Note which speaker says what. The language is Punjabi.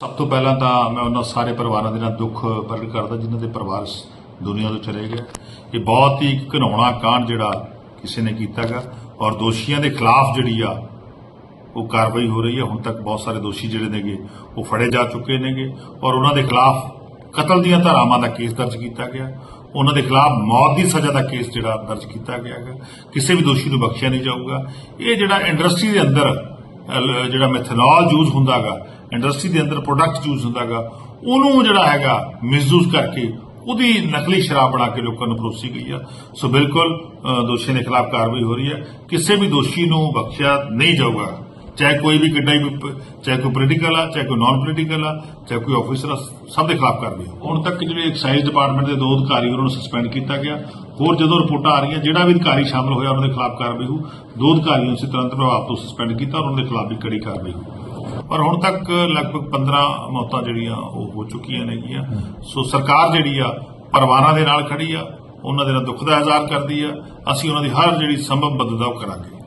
Speaker 1: ਸਭ ਤੋਂ ਪਹਿਲਾਂ ਤਾਂ ਮੈਂ ਉਹਨਾਂ ਸਾਰੇ ਪਰਿਵਾਰਾਂ ਦੇ ਨਾਲ ਦੁੱਖ ਪ੍ਰਗਟ ਕਰਦਾ, ਜਿਨ੍ਹਾਂ ਦੇ ਪਰਿਵਾਰ ਦੁਨੀਆ ਤੋਂ ਚਲੇ ਗਏ। ਇਹ ਬਹੁਤ ਹੀ ਘਿਨਾਉਣਾ ਕਾਂਡ ਜਿਹੜਾ ਕਿਸੇ ਨੇ ਕੀਤਾਗਾ ਔਰ ਦੋਸ਼ੀਆਂ ਦੇ ਖਿਲਾਫ ਜਿਹੜੀ ਆ, ਉਹ ਕਾਰਵਾਈ ਹੋ ਰਹੀ ਹੈ। ਹੁਣ ਤੱਕ ਬਹੁਤ ਸਾਰੇ ਦੋਸ਼ੀ ਜਿਹੜੇ ਨੇਗੇ, ਉਹ ਫੜੇ ਜਾ ਚੁੱਕੇ ਨੇਗੇ ਔਰ ਉਹਨਾਂ ਦੇ ਖਿਲਾਫ ਕਤਲ ਦੀਆਂ ਧਾਰਾਵਾਂ ਦਾ ਕੇਸ ਦਰਜ ਕੀਤਾ ਗਿਆ। ਉਹਨਾਂ ਦੇ ਖਿਲਾਫ ਮੌਤ ਦੀ ਸਜ਼ਾ ਦਾ ਕੇਸ ਜਿਹੜਾ ਦਰਜ ਕੀਤਾ ਗਿਆ ਹੈ ਕਿਸੇ ਵੀ ਦੋਸ਼ੀ ਨੂੰ ਬਖਸ਼ਿਆ ਨਹੀਂ ਜਾਊਗਾ। ਇਹ ਜਿਹੜਾ ਇੰਡਸਟਰੀ ਦੇ ਅੰਦਰ ਜਿਹੜਾ ਮੈਥਨੋਲ ਯੂਜ਼ ਹੁੰਦਾਗਾ ਇੰਡਸਟਰੀ ਦੇ ਅੰਦਰ ਪ੍ਰੋਡਕਟ ਯੂਜ਼ ਹੁੰਦਾਗਾ ਉਹਨੂੰ ਜਿਹੜਾ ਹੈਗਾ ਮਿਸਯੂਜ਼ ਕਰਕੇ ਉਹਦੀ ਨਕਲੀ ਸ਼ਰਾਬ ਬਣਾ ਕੇ ਲੋਕਾਂ ਨੂੰ ਪਰੋਸੀ ਗਈ ਆ। ਸੋ ਬਿਲਕੁਲ ਅਹ, ਦੋਸ਼ੀਆਂ ਦੇ ਖਿਲਾਫ ਕਾਰਵਾਈ ਹੋ ਰਹੀ ਹੈ। ਕਿਸੇ ਵੀ ਦੋਸ਼ੀ ਨੂੰ ਬਖਸ਼ਿਆ ਨਹੀਂ ਜਾਊਗਾ। ਚਾਹੇ ਕੋਈ ਵੀ ਕਿੱਡਾ ਵੀ ਚਾਹੇ ਕੋਈ ਪੋਲੀਟੀਕਲ ਆ ਚਾਹੇ ਕੋਈ ਨਾਨ ਪੋਲੀਟੀਕਲ ਆ ਚਾਹੇ ਕੋਈ ਆਫੀਸਰ ਆ ਸਭ ਦੇ ਖਿਲਾਫ ਕਾਰਵਾਈ ਹੋਊ। ਹੁਣ ਤੱਕ ਜਿਹੜੇ ਐਕਸਾਈਜ਼ ਡਿਪਾਰਟਮੈਂਟ ਦੇ ਦੋ ਅਧਿਕਾਰੀ ਉਹਨਾਂ ਨੂੰ ਸਸਪੈਂਡ ਕੀਤਾ ਗਿਆ। ਹੋਰ ਜਦੋਂ ਰਿਪੋਰਟਾਂ ਆ ਰਹੀਆਂ ਜਿਹੜਾ ਵੀ ਅਧਿਕਾਰੀ ਸ਼ਾਮਲ ਹੋਇਆ ਉਹਨਾਂ ਦੇ ਖਿਲਾਫ ਕਾਰਵਾਈ ਹੋਊ ਦੋ ਅਧਿਕਾਰੀਆਂ ਨੂੰ ਅਸੀਂ ਤੁਰੰਤ ਪ੍ਰਭਾਵ ਤੋਂ ਸਸਪੈਂਡ ਕੀਤਾ ਔਰ ਉਹਨਾਂ ਦੇ ਖਿਲਾਫ ਵੀ ਕੜੀ ਕਾਰਵਾਈ ਹੋਊ ਪਰ ਹੁਣ ਤੱਕ ਲਗਭਗ 15 ਮੌਤਾਂ ਜਿਹੜੀਆਂ ਉਹ ਹੋ ਚੁੱਕੀਆਂ ਨੇਗੀਆਂ ਸੋ ਸਰਕਾਰ ਜਿਹੜੀ ਆ ਪਰਿਵਾਰਾਂ ਦੇ ਨਾਲ ਖੜੀ ਆ, ਉਹਨਾਂ ਦੇ ਨਾਲ ਦੁੱਖ ਦਾ ਇਜ਼ਹਾਰ ਕਰਦੀ ਆ। ਅਸੀਂ ਉਹਨਾਂ ਦੀ ਹਰ ਜਿਹੜੀ ਸੰਭਵ ਮਦਦ ਉਹ ਕਰਾਂਗੇ।